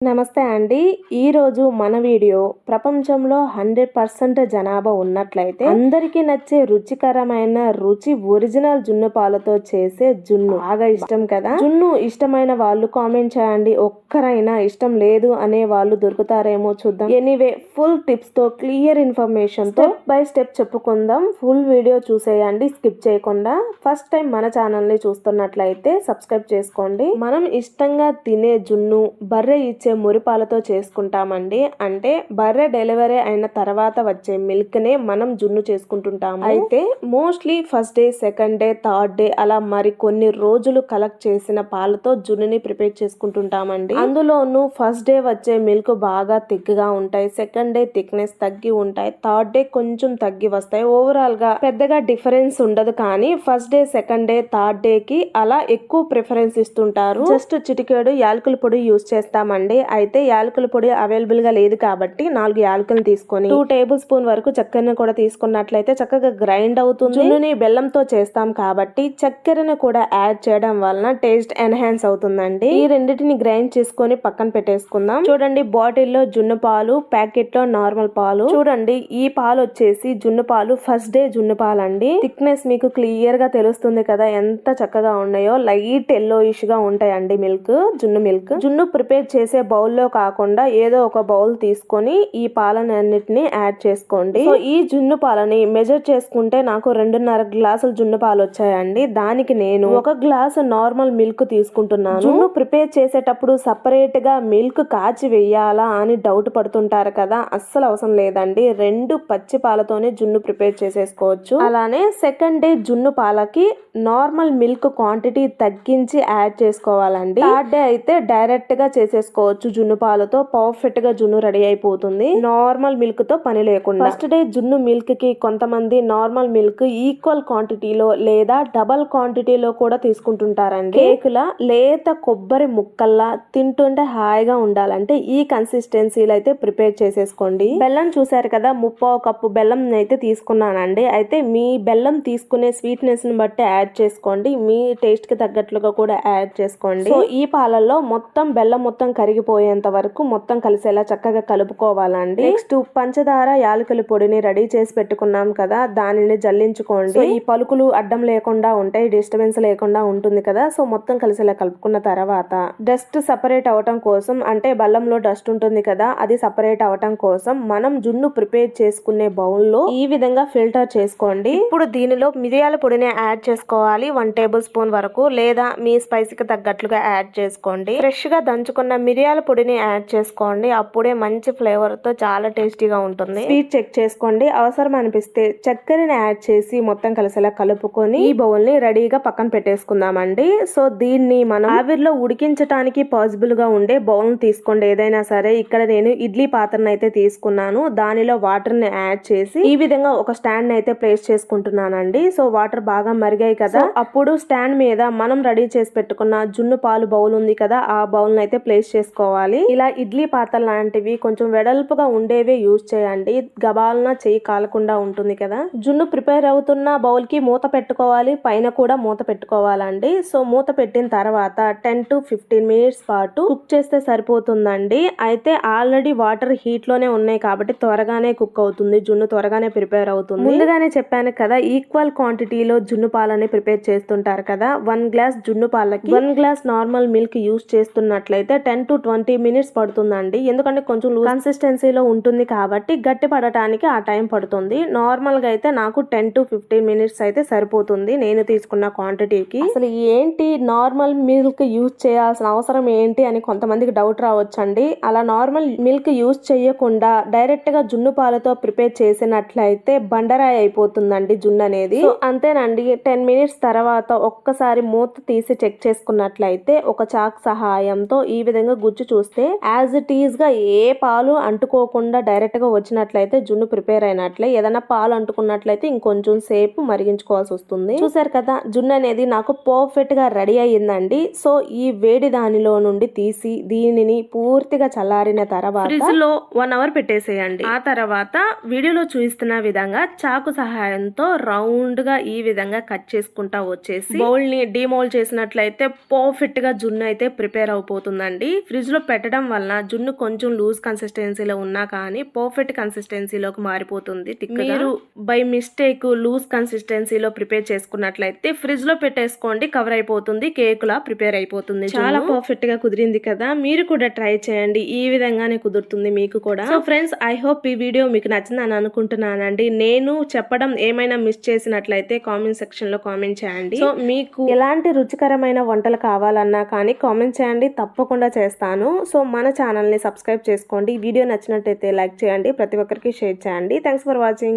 నమస్తే అండి. ఈరోజు మన వీడియో ప్రపంచంలో హండ్రెడ్ పర్సెంట్ జనాభా ఉన్నట్లయితే అందరికీ నచ్చే రుచికరమైన రుచి ఒరిజినల్ జున్ను పాలతో చేసే జున్ను. బాగా ఇష్టం కదా? జున్ను ఇష్టమైన వాళ్ళు కామెంట్ చేయండి. ఒక్కరైనా ఇష్టం లేదు అనే వాళ్ళు దొరుకుతారేమో చూద్దాం. ఎనీవే ఫుల్ టిప్స్తో క్లియర్ ఇన్ఫర్మేషన్తో బై స్టెప్ చెప్పుకుందాం. ఫుల్ వీడియో చూసేయండి. స్కిప్ చేయకుండా ఫస్ట్ టైం మన ఛానల్ని చూస్తున్నట్లయితే సబ్స్క్రైబ్ చేసుకోండి. మనం ఇష్టంగా తినే జున్ను బర్రె ఇచ్చే మురిపాలతో చేసుకుంటామండి. అంటే బర్రె డెలివరీ అయిన తర్వాత వచ్చే మిల్క్ నే మనం జున్ను చేసుకుంటుంటాము. అయితే mostly first day second day third day అలా మరి కొన్ని రోజులు కలెక్ట్ చేసిన పాలతో జున్నుని ప్రిపేర్ చేసుకుంటుంటామండి. అందులోను ఫస్ట్ డే వచ్చే మిల్క్ బాగా థిక్గా ఉంటాయి. సెకండ్ డే థిక్నెస్ తగ్గి ఉంటాయి. థర్డ్ డే కొంచెం తగ్గి వస్తాయి. ఓవరాల్గా పెద్దగా డిఫరెన్స్ ఉండదు కానీ first day second day third day కి అలా ఎక్కువ ప్రిఫరెన్స్ ఇస్తుంటారు. జస్ట్ చిటికేడు యాలకుల పొడి యూస్ చేస్తామండి. అయితే యాలకుల పొడి అవైలబుల్గా లేదు కాబట్టి నాలుగు యాలకులు తీసుకొని టూ టేబుల్ స్పూన్ వరకు చక్కెరను కూడా తీసుకున్నట్లయితే చక్కగా గ్రైండ్ అవుతుంది. జున్నుని బెల్లంతో చేస్తాం కాబట్టి చక్కెరను కూడా యాడ్ చేయడం వలన టేస్ట్ ఎన్హాన్స్ అవుతుందండి. ఈ రెండింటిని గ్రైండ్ చేసుకొని పక్కన పెట్టేసుకుందాం. చూడండి బాటిల్లో జున్ను పాలు ప్యాకెట్లో నార్మల్ పాలు. చూడండి ఈ పాలు వచ్చేసి జున్ను పాలు ఫస్ట్ డే జున్ను పాలు అండి థిక్నెస్ మీకు క్లియర్గా తెలుస్తుంది కదా ఎంత చక్కగా ఉన్నాయో. లైట్ ఎల్లోయిష్గా ఉంటాయండి మిల్క్ జున్ను మిల్క్. జున్ను ప్రిపేర్ చేసే బౌల్లో కాకుండా ఏదో ఒక బౌల్ తీసుకొని ఈ పాలని అన్నిటిని యాడ్ చేసుకోండి. సో ఈ జున్ను పాలని మెజర్ చేసుకుంటే నాకు రెండున్నర గ్లాసులు జున్ను పాలు వచ్చాయండి. దానికి నేను ఒక గ్లాసు నార్మల్ మిల్క్ తీసుకుంటున్నాను. జున్ను ప్రిపేర్ చేసేటప్పుడు సపరేట్గా మిల్క్ కాచి వెయ్యాలా అని డౌట్ పడుతుంటారు కదా అస్సలు అవసరం లేదండి. రెండు పచ్చి పాలతోనే జున్ను ప్రిపేర్ చేసేసుకోవచ్చు. అలానే సెకండ్ డే జున్ను పాలకి నార్మల్ మిల్క్ క్వాంటిటీ తగ్గించి యాడ్ చేసుకోవాలండి. థర్డ్ డే అయితే డైరెక్ట్గా చేసేసుకోవచ్చు. జున్ను పాలతో పర్ఫెక్ట్గా జున్ను రెడీ అయిపోతుంది. నార్మల్ మిల్క్తో పని లేకుండా. ఫస్ట్ డే జున్ను మిల్క్కి కొంతమంది నార్మల్ మిల్క్ ఈక్వల్ క్వాంటిటీలో లేదా డబల్ క్వాంటిటీలో కూడా తీసుకుంటుంటారండి. కేకుల లేత కొబ్బరి ముక్కల్లా తింటుంటే హాయిగా ఉండాలంటే ఈ కన్సిస్టెన్సీలు అయితే ప్రిపేర్ చేసేసుకోండి. బెల్లం చూసారు కదా ముప్పో కప్పు బెల్లం అయితే తీసుకున్నానండి. అయితే మీ బెల్లం తీసుకునే స్వీట్నెస్ని బట్టి యాడ్ చేసుకోండి. మీ టేస్ట్కి తగ్గట్లుగా కూడా యాడ్ చేసుకోండి. ఈ పాలల్లో మొత్తం బెల్లం మొత్తం కరిగిపోయేంత వరకు మొత్తం కలిసేలా చక్కగా కలుపుకోవాలండి. నెక్స్ట్ పంచదార యాలకుల పొడిని రెడీ చేసి పెట్టుకున్నాం కదా దానిని జల్లించుకోండి. ఈ పలుకులు అడ్డం లేకుండా ఉంటాయి డిస్టర్బెన్స్ లేకుండా ఉంటుంది కదా సో మొత్తం కలిసేలా కలుపుకున్న తర్వాత డస్ట్ సపరేట్ అవటం కోసం అంటే బెల్లంలో డస్ట్ ఉంటుంది కదా అది సపరేట్ అవటం కోసం మనం జున్ను ప్రిపేర్ చేసుకునే బౌల్లో ఈ విధంగా ఫిల్టర్ చేసుకోండి. ఇప్పుడు దీనిలో మిరియాల పొడిని యాడ్ చేసుకోవాలి వన్ టేబుల్ స్పూన్ వరకు లేదా మీ స్పైసీకి తగ్గట్లుగా యాడ్ చేసుకోండి. ఫ్రెష్గా దంచుకున్న మిరియాల పొడిని యాడ్ చేసుకోండి. అప్పుడే మంచి ఫ్లేవర్తో చాలా టేస్టీగా ఉంటుంది. స్వీట్ చెక్ చేసుకోండి. అవసరం అనిపిస్తే చక్కెరని యాడ్ చేసి మొత్తం కలిసేలా కలుపుకొని ఈ బౌల్ని రెడీగా పక్కన పెట్టేసుకుందామండి. సో దీన్ని మనం ఆవిరిలో ఉడికించడానికి పాసిబుల్గా ఉండే బౌల్ తీసుకోండి. ఏదైనా సరే ఇక్కడ నేను ఇడ్లీ పాత్రను అయితే తీసుకున్నాను. దానిలో వాటర్ని యాడ్ చేసి ఈ విధంగా ఒక స్టాండ్ అయితే ప్లేస్ చేసుకుంటున్నానండి. సో వాటర్ బాగా మరిగాయి కదా. అప్పుడు స్టాండ్ మీద మనం రెడీ చేసి పెట్టుకున్న జున్ను పాలు బౌల్ ఉంది కదా. ఆ బౌల్ అయితే ప్లేస్ చేసుకోవాలి ఇలా ఇడ్లీ పాత్ర లాంటివి కొంచెం వెడల్పుగా ఉండేవే యూజ్ చేయండి. గబాలన చేయి కాలకుండా ఉంటుంది కదా. జున్ను ప్రిపేర్ అవుతున్న బౌల్కి మూత పెట్టుకోవాలి. పైన కూడా మూత పెట్టుకోవాలండి. సో మూత పెట్టిన తర్వాత టెన్ టు ఫిఫ్టీన్ మినిట్స్ పాటు కుక్ చేస్తే సరిపోతుందండి. అయితే ఆల్రెడీ వాటర్ హీట్లోనే ఉన్నాయి కాబట్టి త్వరగానే కుక్ అవుతుంది. జున్ను త్వరగానే ప్రిపేర్ అవుతుంది. ముందుగానే చెప్పాను కదా ఈక్వల్ క్వాంటిటీలో జున్ను పాలని ప్రిపేర్ చేస్తుంటారు కదా. వన్ గ్లాస్ జున్ను పాలకి one glass normal milk use చేస్తున్నట్లయితే టెన్ టు ట్వంటీ మినిట్స్ పడుతుందండి. ఎందుకంటే కొంచెం కన్సిస్టెన్సీలో ఉంటుంది కాబట్టి గట్టి పడటానికి ఆ టైం పడుతుంది. నార్మల్గా అయితే నాకు టెన్ టు ఫిఫ్టీన్ మినిట్స్ అయితే సరిపోతుంది నేను తీసుకున్న క్వాంటిటీకి అసలు ఏంటి నార్మల్ మిల్క్ యూజ్ చేయాల్సిన అవసరం ఏంటి అని కొంతమందికి డౌట్ రావచ్చండి. అలా నార్మల్ మిల్క్ యూజ్ చేయకుండా డైరెక్ట్గా జున్ను పాలతో ప్రిపేర్ చేసినట్లయితే బండరాయి అయిపోతుందండి జున్ను అనేది. అంతేనండి. టెన్ మినిట్స్ తర్వాత ఒక్కసారి మూత తీసి చెక్ చేసుకున్నట్లయితే ఒక చాక్ సహాయంతో ఈ విధంగా గుజ్జు చూస్తే యాజ్ ఇట్ ఈస్గా ఏ పాలు అంటుకోకుండా డైరెక్ట్గా వచ్చినట్లయితే జున్ను ప్రిపేర్ అయినట్లే. ఏదైనా పాలు అంటుకున్నట్లయితే ఇంకొంచెం సేపు మరిగించుకోవాల్సి వస్తుంది. చూసారు కదా జున్ను అనేది నాకు పర్ఫెక్ట్గా రెడీ అయ్యిందండి. సో ఈ వేడి దానిలో నుండి తీసి దీనిని పూర్తిగా చల్లారిన తర్వాత ఫ్రిడ్జ్లో వన్ అవర్ పెట్టేసేయండి. ఆ తర్వాత వీడియోలో చూపిస్తున్న విధంగా చాకు సహాయంతో రౌండ్గా ఈ విధంగా కట్ చేసుకుంటా వచ్చేసి బౌల్ని డిమోల్ చేసినట్లయితే పర్ఫెక్ట్గా జున్ను అయితే ప్రిపేర్ అయిపోతుందండి ఫ్రిడ్జ్ ఫ్రిడ్జ్లో పెట్టడం వలన జున్ను కొంచెం లూజ్ కన్సిస్టెన్సీలో ఉన్నా కానీ పర్ఫెక్ట్ కన్సిస్టెన్సీలోకి మారిపోతుంది. మీరు బై మిస్టేక్ లూజ్ కన్సిస్టెన్సీలో ప్రిపేర్ చేసుకున్నట్లయితే ఫ్రిడ్జ్లో పెట్టేసుకోండి కవర్ అయిపోతుంది కేక్ లా ప్రిపేర్ అయిపోతుంది చాలా పర్ఫెక్ట్గా కుదిరింది కదా మీరు కూడా ట్రై చేయండి ఈ విధంగానే కుదురుతుంది మీకు కూడా. సో ఫ్రెండ్స్ ఐ హోప్ ఈ వీడియో మీకు నచ్చిందని అనుకుంటున్నానండి. నేను చెప్పడం ఏమైనా మిస్ చేసినట్లయితే కామెంట్ సెక్షన్లో కామెంట్ చేయండి. సో మీకు ఎలాంటి రుచికరమైన వంటలు కావాలన్నా కానీ కామెంట్ చేయండి తప్పకుండా చేస్తాను. సో మన ఛానల్ని సబ్స్క్రైబ్ చేసుకోండి. వీడియో నచ్చినట్టయితే లైక్ చేయండి. ప్రతి ఒక్కరికి షేర్ చేయండి. Thanks for watching.